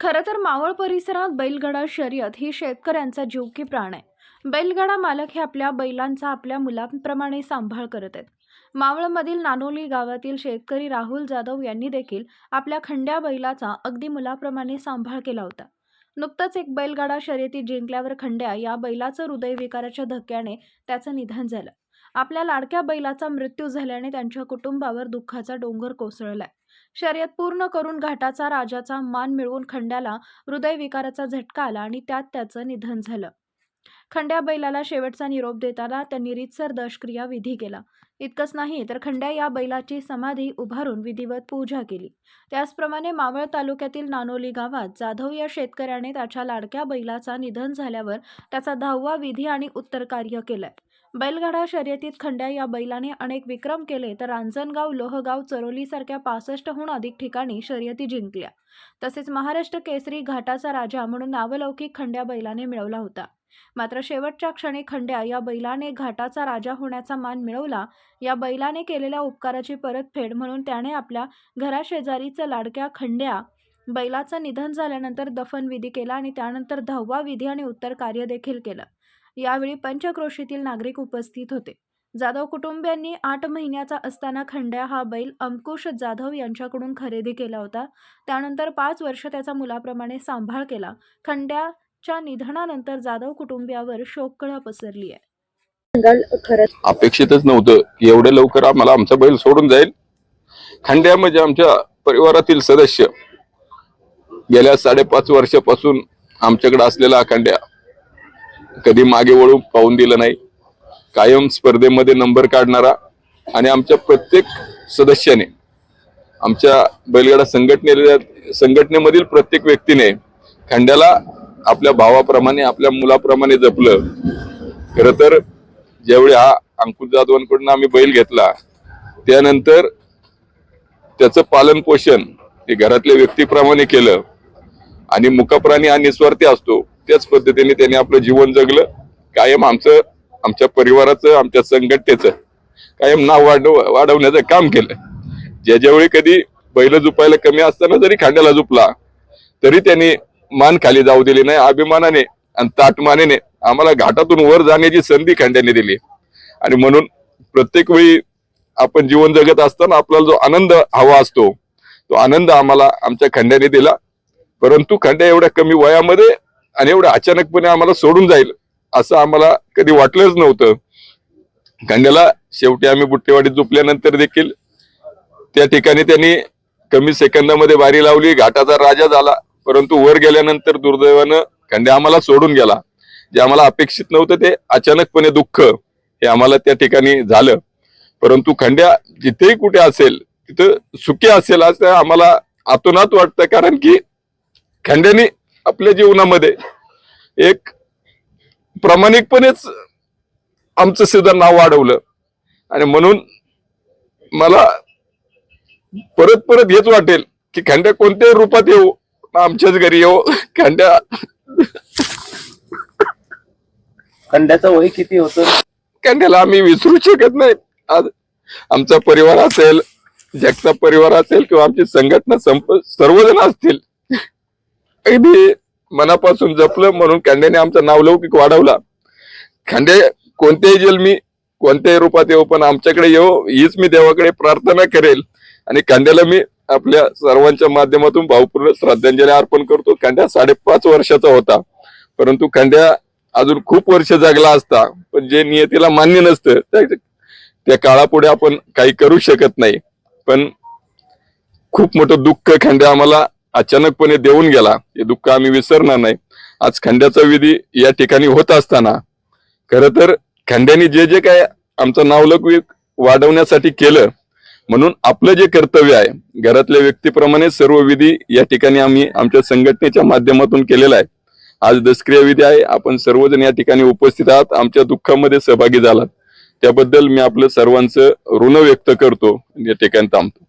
खरं तर मावळ परिसरात बैलगाडा शर्यत ही शेतकऱ्यांचा जीव की प्राण आहे. बैलगाडा मालक हे आपल्या बैलांचा आपल्या मुलांप्रमाणे सांभाळ करत आहेत. मावळमधील नानोली गावातील शेतकरी राहुल जाधव यांनी देखील आपल्या खंड्या बैलाचा अगदी मुलाप्रमाणे सांभाळ केला होता. नुकतंच एक बैलगाडा शर्यती जिंकल्यावर खंड्या या बैलाचं हृदयविकाराच्या धक्क्याने त्याचं निधन झालं. आपल्या लाडक्या बैलाचा मृत्यू झाल्याने त्यांच्या कुटुंबावर दुःखाचा डोंगर कोसळलाय. शर्यत पूर्ण करून घाटाचा राजाचा मान मिळवून खंड्याला हृदयविकाराचा झटका आला आणि त्यात त्याचं निधन झालं. खंड्या बैलाला शेवटचा निरोप देताना त्यांनी रितसर दशक्रिया विधी केला. इतकंच नाही तर खंड्या या बैलाची समाधी उभारून विधिवत पूजा केली. त्याचप्रमाणे मावळ तालुक्यातील नानोली गावात जाधव या शेतकऱ्याने त्याच्या लाडक्या बैलाचा निधन झाल्यावर त्याचा दहावा विधी आणि उत्तर कार्य केलंय. बैलगाडा शर्यतीत खंड्या या बैलाने अनेक विक्रम केले तर रांजणगाव लोहगाव चरोलीसारख्या पासष्टहून अधिक ठिकाणी शर्यती जिंकल्या. तसेच महाराष्ट्र केसरी घाटाचा राजा म्हणून नावलौकिक खंड्या बैलाने मिळवला होता. मात्र शेवटच्या क्षणी खंड्या या बैलाने घाटाचा राजा होण्याचा मान मिळवला. या बैलाने केलेल्या उपकाराची परतफेड म्हणून त्याने आपल्या घराशेजारीचं लाडक्या खंड्या बैलाचं निधन झाल्यानंतर दफनविधी केला आणि त्यानंतर दहावा विधी आणि उत्तर कार्य देखील केलं. यावेळी पंचक्रोशीतील नागरिक उपस्थित होते. जाधव कुटुंबियांनी आठ महिन्याचा असताना खंड्या हा बैल अंकुश जाधव यांच्याकडून खरेदी केला होता. त्यानंतर पाच वर्ष त्याचा मुलाप्रमाणे सांभाळ केला. खंड्याच्या निधनानंतर जाधव कुटुंबियावर शोककळा पसरली आहे. अपेक्षितच नव्हतं की एवढ्या लवकर आम्हाला आमचा बैल सोडून जाईल. खंड्या म्हणजे आमच्या परिवारातील सदस्य. गेल्या साडेपाच वर्षापासून आमच्याकडे असलेला खंड्या. कधी मागे वळून पाहून दिलं नाही. कायम स्पर्धेमध्ये नंबर काढणारा आणि आमच्या प्रत्येक सदस्याने आमच्या बैलगाडा संघटने संघटनेमधील प्रत्येक व्यक्तीने खंड्याला आपल्या भावाप्रमाणे आपल्या मुलाप्रमाणे जपलं. खर तर ज्यावेळी हा अंकुश जाधवांकडून आम्ही बैल घेतला त्यानंतर त्याचं पालन पोषण हे घरातल्या व्यक्तीप्रमाणे केलं. आणि मुकप्राणी हा निस्वार्थी असतो. त्याच पद्धतीने त्याने आपलं जीवन जगलं. कायम आमचं आमच्या परिवाराचं आमच्या संघटनेचं कायम नाव वाढव वाढवण्याचं काम केलं. ज्या ज्यावेळी कधी बैल झुपायला कमी असताना जरी खांद्याला झुपला तरी त्यांनी मान खाली जाऊ दिली नाही अभिमानाने आणि ताटमानेने आम्हाला घाटातून वर जाण्याची संधी खांद्याने दिली. आणि म्हणून प्रत्येक वेळी आपण जीवन जगत असताना आपल्याला जो आनंद हवा असतो तो आनंद आम्हाला आमच्या खंड्याने दिला. परंतु खंड्या एवढ्या कमी वयामध्ये आणि एवढं अचानकपणे आम्हाला सोडून जाईल असं आम्हाला कधी वाटलंच नव्हतं. खंड्याला शेवटी आम्ही बुट्टेवाडीत झोपल्यानंतर देखील त्या ठिकाणी त्यांनी कमी सेकंदामध्ये बारी लावली घाटाचा राजा झाला. परंतु वर गेल्यानंतर दुर्दैवानं खंड्या आम्हाला सोडून गेला जे आम्हाला अपेक्षित नव्हतं ते अचानकपणे दुःख हे आम्हाला त्या ठिकाणी झालं. परंतु खंड्या जिथेही कुठे असेल तिथं सुखी असेल असं आम्हाला आतोनात वाटतं कारण की खंड्याने आपल्या जीवनामध्ये. एक प्रामाणिकपणेच आमचं सुद्धा नाव वाढवलं. आणि म्हणून मला परत परत हेच वाटेल की खंड्या कोणत्याही रूपात येऊ आमच्याच घरी येऊ खंड्या खंड्याचं वय किती होतं? खंड्याला आम्ही विसरू शकत नाही. आज आमचा परिवार असेल जगचा परिवार असेल किंवा आमची संघटना संप सर्वजण असतील अगदी मनापासून जपलं म्हणून खंड्याने आमचं नावलौकिक वाढवला. खांडे कोणत्याही जन्मी कोणत्याही रूपात येऊ पण आमच्याकडे येऊ हीच मी देवाकडे प्रार्थना करेल. आणि खंड्याला मी आपल्या सर्वांच्या माध्यमातून भावपूर्ण श्रद्धांजली अर्पण करतो. खंड्या साडेपाच वर्षाचा होता. परंतु खांड्या अजून खूप वर्ष जगला असता पण जे नियतीला मान्य नसतं त्या- त्या काळापुढे आपण काही करू शकत नाही. पण खूप मोठं दुःख खंड्या आम्हाला अचानकपणे देऊन गेला. हे दुःख आम्ही विसरणार नाही. आज खंड्याचा विधी या ठिकाणी होत असताना खर तर खंड्याने जे जे काय आमचं नावलौकिक वाढवण्यासाठी केलं म्हणून आपलं जे कर्तव्य आहे घरातल्या व्यक्तीप्रमाणे सर्व विधी या ठिकाणी आम्ही आमच्या संघटनेच्या माध्यमातून केलेला आहे. आज दसक्रिया विधी आहे. आपण सर्वजण या ठिकाणी उपस्थित आहात. आमच्या दुःखामध्ये सहभागी झालात. त्याबद्दल मी आपलं सर्वांचं ऋण व्यक्त करतो. या ठिकाणी थांबतो.